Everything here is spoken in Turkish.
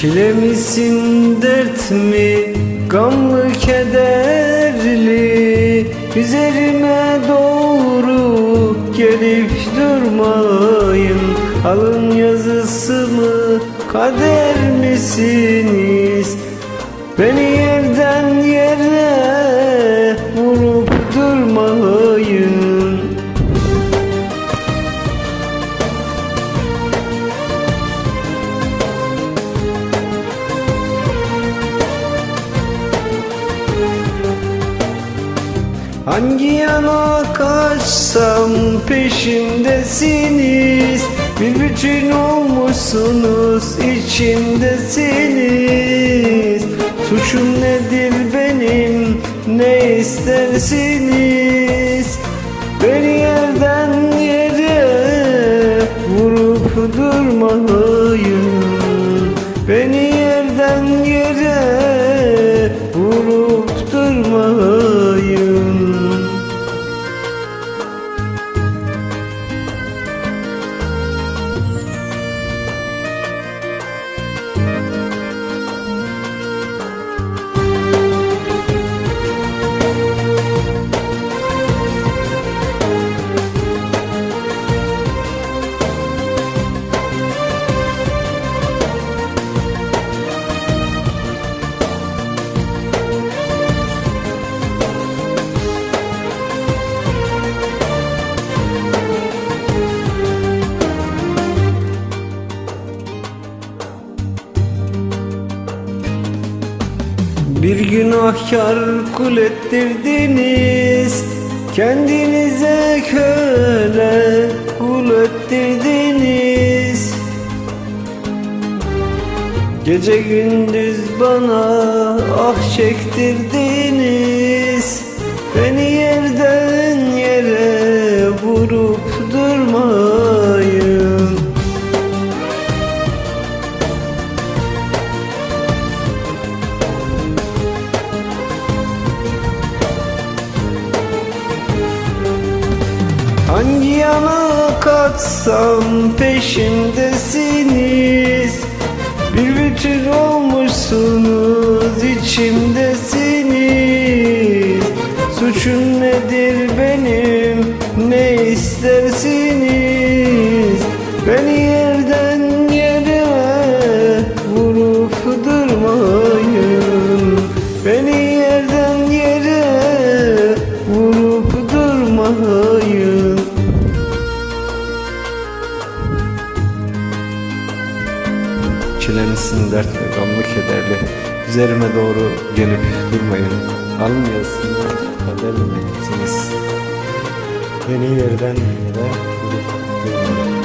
Çile misin dert mi gamlı kederli? Üzerime doğru gelip durmayın. Alın yazısı mı kader misiniz? Beni yerden yere Hangi yana kaçsam peşimdesiniz Bir bütün olmuşsunuz içimdesiniz Suçum nedir benim ne istersiniz? Beni yerden yere vurup durmayın Bir günahkar kul ettirdiniz. Kendinize köle kul ettirdiniz. Gece gündüz bana ah çektirdiniz Hangi yana kaçsam peşimdesiniz Bir bütün olmuşsunuz içimdesiniz. Suçum nedir benim Çilensin dertli, gamlı kederli Üzerime doğru gelip durmayın. Alın yazsın kader misiniz Beni yerden yere vurup durmayın